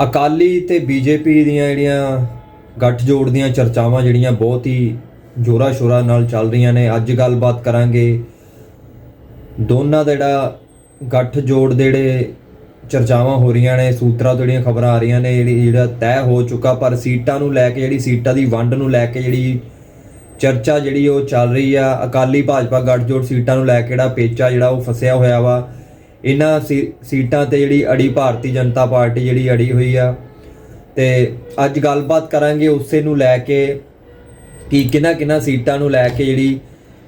ਅਕਾਲੀ ਤੇ ਬੀਜੇਪੀ ਦੀਆਂ ਜਿਹੜੀਆਂ ਗੱਠਜੋੜ ਦੀਆਂ ਚਰਚਾਵਾਂ ਜਿਹੜੀਆਂ ਬਹੁਤ ਹੀ ਜੋਰਾ ਸ਼ੋਰਾ ਨਾਲ ਚੱਲ ਰਹੀਆਂ ਨੇ, ਅੱਜ ਗੱਲਬਾਤ ਕਰਾਂਗੇ। ਦੋਨਾਂ ਦਾ ਜਿਹੜਾ ਗੱਠਜੋੜ ਦੇ ਜਿਹੜੇ ਚਰਚਾਵਾਂ ਹੋ ਰਹੀਆਂ ਨੇ, ਸੂਤਰਾਂ ਤੋਂ ਜਿਹੜੀਆਂ ਖਬਰਾਂ ਆ ਰਹੀਆਂ ਨੇ, ਜਿਹੜੀ ਜਿਹੜਾ ਤੈਅ ਹੋ ਚੁੱਕਾ, ਪਰ ਸੀਟਾਂ ਨੂੰ ਲੈ ਕੇ ਜਿਹੜੀ ਸੀਟਾਂ ਦੀ ਵੰਡ ਨੂੰ ਲੈ ਕੇ ਜਿਹੜੀ ਚਰਚਾ ਜਿਹੜੀ ਉਹ ਚੱਲ ਰਹੀ ਆ, ਅਕਾਲੀ ਭਾਜਪਾ ਗੱਠਜੋੜ ਸੀਟਾਂ ਨੂੰ ਲੈ ਕੇ ਜਿਹੜਾ ਪੇਚਾ ਜਿਹੜਾ ਉਹ ਫਸਿਆ ਹੋਇਆ ਵਾ। ਇਹਨਾਂ ਸੀ- ਸੀਟਾਂ ਤੇ ਜਿਹੜੀ ਅੜੀ ਭਾਰਤੀ ਜਨਤਾ ਪਾਰਟੀ ਜਿਹੜੀ ਅੜੀ ਹੋਈ ਆ। ਤੇ ਅੱਜ ਗੱਲਬਾਤ ਕਰਾਂਗੇ ਉਸੇ ਨੂੰ ਲੈ ਕੇ, ਕਿ ਕਿਹਨਾਂ ਕਿਹਨਾਂ ਸੀਟਾਂ ਨੂੰ ਲੈ ਕੇ ਜਿਹੜੀ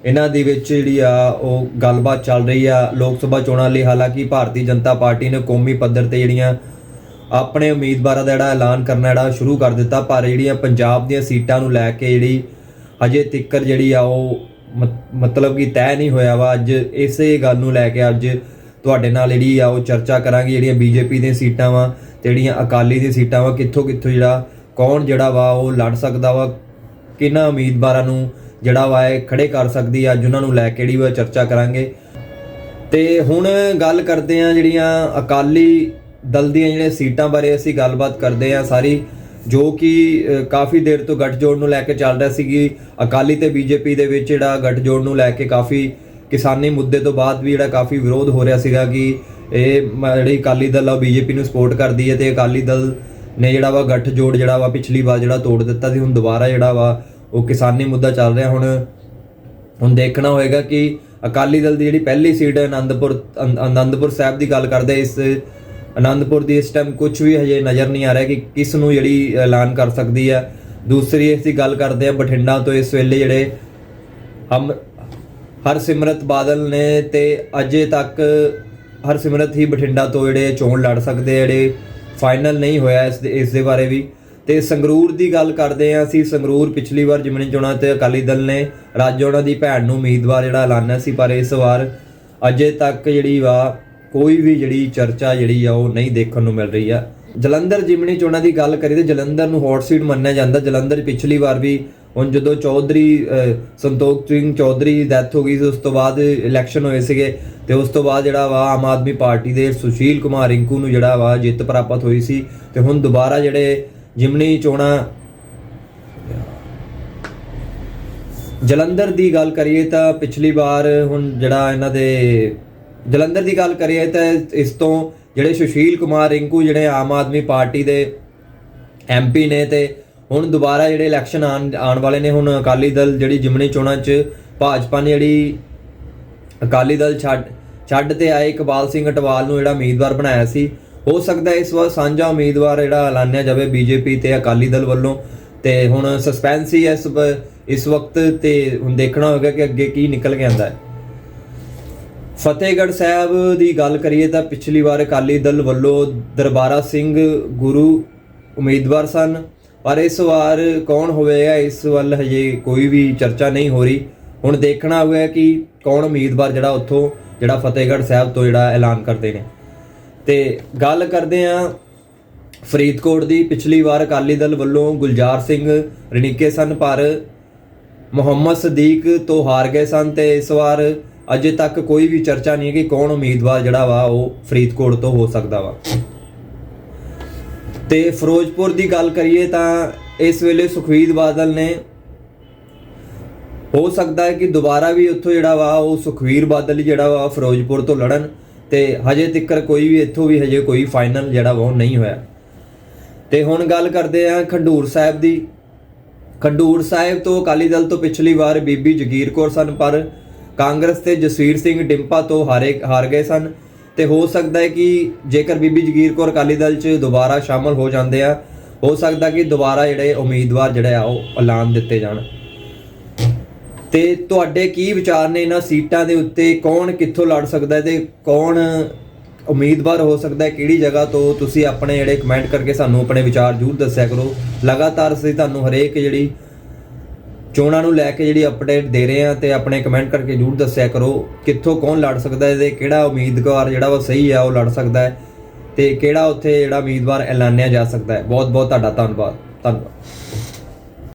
ਇਹਨਾਂ ਦੇ ਵਿੱਚ ਜਿਹੜੀ ਆ, ਉਹ ਗੱਲਬਾਤ ਚੱਲ ਰਹੀ ਆ ਲੋਕ ਸਭਾ ਚੋਣਾਂ ਲਈ। ਹਾਲਾਂਕਿ ਭਾਰਤੀ ਜਨਤਾ ਪਾਰਟੀ ਨੇ ਕੌਮੀ ਪੱਧਰ ਤੇ ਜਿਹੜੀਆਂ ਆਪਣੇ ਉਮੀਦਵਾਰਾਂ ਦਾ ਜਿਹੜਾ ਐਲਾਨ ਕਰਨਾ ਜਿਹੜਾ ਸ਼ੁਰੂ ਕਰ ਦਿੱਤਾ, ਪਰ ਜਿਹੜੀਆਂ ਪੰਜਾਬ ਦੀਆਂ ਸੀਟਾਂ ਨੂੰ ਲੈ ਕੇ ਜਿਹੜੀ ਅਜੇ ਤਿੱਕਰ ਜਿਹੜੀ ਆ, ਉਹ ਮਤ- ਮਤਲਬ ਕਿ ਤੈਅ ਨਹੀਂ ਹੋਇਆ ਵਾ। ਅੱਜ ਇਸੇ ਗੱਲ ਨੂੰ ਲੈ ਕੇ ਅੱਜ ਤੁਹਾਡੇ ਨਾਲ ਜਿਹੜੀ ਆ ਉਹ ਚਰਚਾ ਕਰਾਂਗੇ, ਜਿਹੜੀਆਂ ਬੀਜੇਪੀ ਦੀਆਂ ਸੀਟਾਂ ਵਾ ਤੇ ਜਿਹੜੀਆਂ ਅਕਾਲੀ ਦੀਆਂ ਸੀਟਾਂ ਵਾ, ਕਿੱਥੋਂ ਕਿੱਥੋਂ ਜਿਹੜਾ, ਕੌਣ ਜਿਹੜਾ ਵਾ ਉਹ ਲੜ ਸਕਦਾ ਵਾ ਕਿਹਨਾਂ ਉਮੀਦਵਾਰਾਂ ਨੂੰ ਜਿਹੜਾ ਵਾ ਇਹ ਖੜੇ ਕਰ ਸਕਦੀ ਆ, ਅੱਜ ਉਹਨਾਂ ਨੂੰ ਲੈ ਕੇ ਜਿਹੜੀ ਵਾ ਚਰਚਾ ਕਰਾਂਗੇ। ਤੇ ਹੁਣ ਗੱਲ ਕਰਦੇ ਆ ਜਿਹੜੀਆਂ ਅਕਾਲੀ ਦਲ ਦੀਆਂ ਜਿਹੜੀਆਂ ਸੀਟਾਂ ਬਾਰੇ ਅਸੀਂ ਗੱਲਬਾਤ ਕਰਦੇ ਆ ਸਾਰੀ, ਜੋ ਕਿ ਕਾਫੀ ਦੇਰ ਤੋਂ ਗੱਠਜੋੜ ਨੂੰ ਲੈ ਕੇ ਚੱਲ ਰਿਹਾ ਸੀ ਕਿ ਅਕਾਲੀ ਤੇ ਬੀਜੇਪੀ ਦੇ ਵਿੱਚ ਜਿਹੜਾ ਗੱਠਜੋੜ ਨੂੰ ਲੈ ਕੇ ਕਾਫੀ ਕਿਸਾਨੀ ਮੁੱਦੇ ਤੋਂ ਬਾਅਦ ਵੀ ਜਿਹੜਾ ਕਾਫੀ ਵਿਰੋਧ ਹੋ ਰਿਹਾ ਸੀਗਾ ਕਿ ਇਹ ਮ- ਜਿਹੜੀ ਅਕਾਲੀ ਦਲ ਆ ਬੀਜੇਪੀ ਨੂੰ ਸਪੋਰਟ ਕਰਦੀ ਹੈ ਤੇ ਅਕਾਲੀ ਦਲ ਨੇ ਜਿਹੜਾ ਵਾ ਗੱਠਜੋੜ ਜਿਹੜਾ ਵਾ ਪਿਛਲੀ ਵਾਰ ਜਿਹੜਾ ਤੋੜ ਦਿੱਤਾ ਸੀ, ਹੁਣ ਦੁਬਾਰਾ ਜਿਹੜਾ ਵਾ ਉਹ ਕਿਸਾਨੀ ਮੁੱਦਾ ਚੱਲ ਰਿਹਾ। ਹੁਣ ਹੁਣ ਦੇਖਣਾ ਹੋਏਗਾ ਕਿ ਅਕਾਲੀ ਦਲ ਦੀ ਜਿਹੜੀ ਪਹਿਲੀ ਸੀਟ ਹੈ ਆਨੰਦਪੁਰ ਅਨ- ਆਨੰਦਪੁਰ ਸਾਹਿਬ ਦੀ ਗੱਲ ਕਰਦੇ ਇਸ ਆਨੰਦਪੁਰ ਦੀ ਇਸ ਟਾਈਮ ਕੁਝ ਵੀ ਹਜੇ ਨਜ਼ਰ ਨਹੀਂ ਆ ਰਿਹਾ ਕਿ ਕਿਸ ਨੂੰ ਜਿਹੜੀ ਐਲਾਨ ਕਰ ਸਕਦੀ ਹੈ। ਦੂਸਰੀ ਇਸ ਦੀ ਗੱਲ ਕਰਦੇ ਆ ਬਠਿੰਡਾ ਤੋਂ ਇਸ ਵੇਲੇ ਜਿਹੜੇ ਹਮ ਹਰਸਿਮਰਤ ਬਾਦਲ ਨੇ ਤੇ ਅਜੇ ਤੱਕ ਹਰਸਿਮਰਤ ਹੀ ਬਠਿੰਡਾ ਤੋਂ ਜਿਹੜੇ ਚੋਣ ਲੜ ਸਕਦੇ ਜਿਹੜੇ ਫਾਈਨਲ ਨਹੀਂ ਹੋਇਆ ਇਸ ਦੇ ਇਸ ਦੇ ਬਾਰੇ ਵੀ। ਤੇ ਸੰਗਰੂਰ ਦੀ ਗੱਲ ਕਰਦੇ ਆ ਅਸੀਂ। ਸੰਗਰੂਰ ਪਿਛਲੀ ਵਾਰ ਜਿਮਨੀ ਚੋਣਾਂ ਤੇ ਅਕਾਲੀ ਦਲ ਨੇ ਰਾਜੋ ਉਹਨਾਂ ਦੀ ਭੈਣ ਨੂੰ ਉਮੀਦਵਾਰ ਜਿਹੜਾ ਐਲਾਨਿਆ ਸੀ, ਪਰ ਇਸ ਵਾਰ ਅਜੇ ਤੱਕ ਜਿਹੜੀ ਵਾ ਕੋਈ ਵੀ ਜਿਹੜੀ ਚਰਚਾ ਜਿਹੜੀ ਆ ਉਹ ਨਹੀਂ ਦੇਖਣ ਨੂੰ ਮਿਲ ਰਹੀ ਆ। ਜਲੰਧਰ ਜਿਮਨੀ ਚੋਣਾਂ ਦੀ ਗੱਲ ਕਰੀਏ ਤੇ ਜਲੰਧਰ ਨੂੰ ਹੌਟ ਸੀਟ ਮੰਨਿਆ ਜਾਂਦਾ। ਜਲੰਧਰ ਪਿਛਲੀ ਵਾਰ ਵੀ ਹੁਣ ਜਦੋਂ ਚੌਧਰੀ ਸੰਤੋਖ ਸਿੰਘ ਚੌਧਰੀ ਦੀ ਡੈਥ ਹੋ ਗਈ ਸੀ, ਉਸ ਤੋਂ ਬਾਅਦ ਇਲੈਕਸ਼ਨ ਹੋਏ ਸੀਗੇ ਤੇ ਉਸ ਤੋਂ ਬਾਅਦ ਜਿਹੜਾ ਵਾ ਆਮ ਆਦਮੀ ਪਾਰਟੀ ਦੇ ਸੁਸ਼ੀਲ ਕੁਮਾਰ ਰਿੰਕੂ ਨੂੰ ਜਿਹੜਾ ਵਾ ਜਿੱਤ ਪ੍ਰਾਪਤ ਹੋਈ ਸੀ ਤੇ ਹੁਣ ਦੁਬਾਰਾ ਜਿਹੜੇ ਜਿਮਨੀ ਚੋਣਾਂ ਜਲੰਧਰ ਦੀ ਗੱਲ ਕਰੀਏ ਤਾਂ ਪਿਛਲੀ ਵਾਰ ਹੁਣ ਜਿਹੜਾ ਇਹਨਾਂ ਦੇ ਜਲੰਧਰ ਦੀ ਗੱਲ ਕਰੀਏ ਤਾਂ ਇਸ ਤੋਂ ਜਿਹੜੇ ਸੁਸ਼ੀਲ ਕੁਮਾਰ ਰਿੰਕੂ, ਜਿਹੜੇ ਆਮ ਆਦਮੀ ਪਾਰਟੀ ਦੇ ਐਮਪੀ ਨੇ ਤੇ ਹੁਣ ਦੁਬਾਰਾ ਜਿਹੜੇ ਇਲੈਕਸ਼ਨ ਆਉਣ ਆਉਣ ਵਾਲੇ ਨੇ, ਹੁਣ ਅਕਾਲੀ ਦਲ ਜਿਹੜੀ ਜਿਮਣੀ ਚੋਣਾਂ 'ਚ ਭਾਜਪਾ ਨੇ ਜਿਹੜੀ ਅਕਾਲੀ ਦਲ ਛੱਡ ਛੱਡ ਤੇ ਆਏ, ਇਕਬਾਲ ਸਿੰਘ ਅਟਵਾਲ ਨੂੰ ਜਿਹੜਾ ਉਮੀਦਵਾਰ ਬਣਾਇਆ ਸੀ, ਹੋ ਸਕਦਾ ਇਸ ਵਾਰ ਸਾਂਝਾ ਉਮੀਦਵਾਰ ਜਿਹੜਾ ਐਲਾਨਿਆ ਜਾਵੇ ਬੀਜੇਪੀ ਤੇ ਅਕਾਲੀ ਦਲ ਵੱਲੋਂ। ਤੇ ਹੁਣ ਸਸਪੈਂਸ ਹੀ ਇਸ ਇਸ ਵਕਤ ਤੇ ਹੁਣ ਦੇਖਣਾ ਹੋਵੇਗਾ ਕਿ ਅੱਗੇ ਕੀ ਨਿਕਲ ਕੇ ਆਂਦਾ ਹੈ। ਫਤਿਹਗੜ੍ਹ ਸਾਹਿਬ ਦੀ ਗੱਲ ਕਰੀਏ ਤਾਂ ਪਿਛਲੀ ਵਾਰ ਅਕਾਲੀ ਦਲ ਵੱਲੋਂ ਦਰਬਾਰਾ ਸਿੰਘ ਗੁਰੂ ਉਮੀਦਵਾਰ ਸਨ। ਪਰ ਇਸ ਵਾਰ ਕੌਣ ਹੋਵੇਗਾ? ਇਸ ਵੱਲ ਹਜੇ ਕੋਈ ਵੀ ਚਰਚਾ ਨਹੀਂ ਹੋ ਰਹੀ। ਹੁਣ ਦੇਖਣਾ ਹੋਇਆ ਕਿ ਕੌਣ ਉਮੀਦਵਾਰ ਜਿਹੜਾ ਉੱਥੋਂ, ਜਿਹੜਾ ਫਤਿਹਗੜ੍ਹ ਸਾਹਿਬ ਤੋਂ ਜਿਹੜਾ ਐਲਾਨ ਕਰਦੇ ਨੇ। ਤੇ ਗੱਲ ਕਰਦੇ ਆ ਫਰੀਦਕੋਟ ਦੀ। ਪਿਛਲੀ ਵਾਰ ਅਕਾਲੀ ਦਲ ਵੱਲੋਂ ਗੁਲਜ਼ਾਰ ਸਿੰਘ ਰਣੀਕੇ ਸਨ, ਪਰ ਮੁਹੰਮਦ ਸਦੀਕ ਤੋਂ ਹਾਰ ਗਏ ਸਨ ਤੇ ਇਸ ਵਾਰ ਅਜੇ ਤੱਕ ਕੋਈ ਵੀ ਚਰਚਾ ਨਹੀਂ ਹੈ ਕਿ ਕੌਣ ਉਮੀਦਵਾਰ ਜਿਹੜਾ ਵਾ ਉਹ ਫਰੀਦਕੋਟ ਤੋਂ ਹੋ ਸਕਦਾ ਵਾ। ਤੇ ਫਿਰੋਜ਼ਪੁਰ ਦੀ ਗੱਲ ਕਰੀਏ ਤਾਂ ਇਸ ਵੇਲੇ ਸੁਖਵੀਰ ਬਾਦਲ ਨੇ ਹੋ ਸਕਦਾ ਹੈ ਕਿ ਦੁਬਾਰਾ ਵੀ ਉੱਥੋਂ ਜਿਹੜਾ ਵਾ ਉਹ ਸੁਖਵੀਰ ਬਾਦਲ ਹੀ ਜਿਹੜਾ ਵਾ ਫਿਰੋਜ਼ਪੁਰ ਤੋਂ ਲੜਨ ਤੇ ਹਜੇ ਤੱਕ ਕੋਈ ਵੀ ਇੱਥੋਂ ਵੀ ਹਜੇ ਕੋਈ ਫਾਈਨਲ ਜਿਹੜਾ ਵਾ ਉਹ ਨਹੀਂ ਹੋਇਆ। ਤੇ ਹੁਣ ਗੱਲ ਕਰਦੇ ਆ ਖੰਡੂਰ ਸਾਹਿਬ ਦੀ। ਖੰਡੂਰ ਸਾਹਿਬ ਤੋਂ ਅਕਾਲੀ ਦਲ ਤੋਂ ਪਿਛਲੀ ਵਾਰ ਬੀਬੀ ਜਗੀਰ ਕੌਰ ਸਨ, ਪਰ ਕਾਂਗਰਸ ਤੇ ਜਸਵੀਰ ਸਿੰਘ ਡਿੰਪਾ ਤੋਂ ਹਾਰੇ ਹਾਰ ਗਏ ਸਨ। ਤੇ ਹੋ ਸਕਦਾ ਹੈ ਕਿ ਜੇਕਰ ਬੀਬੀ ਜਗੀਰ ਕੌਰ ਅਕਾਲੀ ਦਲ 'ਚ ਦੁਬਾਰਾ ਸ਼ਾਮਲ ਹੋ ਜਾਂਦੇ ਆ, ਹੋ ਸਕਦਾ ਕਿ ਦੁਬਾਰਾ ਜਿਹੜੇ ਉਮੀਦਵਾਰ ਜਿਹੜੇ ਆ ਉਹ ਐਲਾਨ ਦਿੱਤੇ ਜਾਣ। ਤੇ ਤੁਹਾਡੇ ਕੀ ਵਿਚਾਰ ਨੇ ਇਹਨਾਂ ਸੀਟਾਂ ਦੇ ਉੱਤੇ? ਕੌਣ ਕਿੱਥੋਂ ਲੜ ਸਕਦਾ ਹੈ ਤੇ ਕੌਣ ਉਮੀਦਵਾਰ ਹੋ ਸਕਦਾ? ਹੈ ਕਿਹੜੀ ਜਗ੍ਹਾ ਤੋਂ ਤੁਸੀਂ ਆਪਣੇ ਜਿਹੜੇ ਕਮੈਂਟ ਕਰਕੇ ਸਾਨੂੰ ਆਪਣੇ ਵਿਚਾਰ ਜ਼ਰੂਰ ਦੱਸਿਆ ਕਰੋ। ਲਗਾਤਾਰ ਅਸੀਂ ਤੁਹਾਨੂੰ ਹਰੇਕ ਜਿਹੜੀ ਚੋਣਾਂ ਨੂੰ ਲੈ ਕੇ ਜਿਹੜੀ ਅਪਡੇਟ ਦੇ ਰਹੇ ਆ ਤੇ ਆਪਣੇ ਕਮੈਂਟ ਕਰਕੇ ਜ਼ਰੂਰ ਦੱਸਿਆ ਕਰੋ ਕਿੱਥੋਂ ਕੌਣ ਲੜ ਸਕਦਾ ਹੈ ਤੇ ਕਿਹੜਾ ਉਮੀਦਵਾਰ ਜਿਹੜਾ ਉਹ ਸਹੀ ਆ ਉਹ ਲੜ ਸਕਦਾ ਹੈ ਤੇ ਕਿਹੜਾ ਉੱਥੇ ਜਿਹੜਾ ਉਮੀਦਵਾਰ ਐਲਾਨਿਆ ਜਾ ਸਕਦਾ ਹੈ। ਬਹੁਤ ਬਹੁਤ ਤੁਹਾਡਾ ਧੰਨਵਾਦ। ਧੰਨਵਾਦ।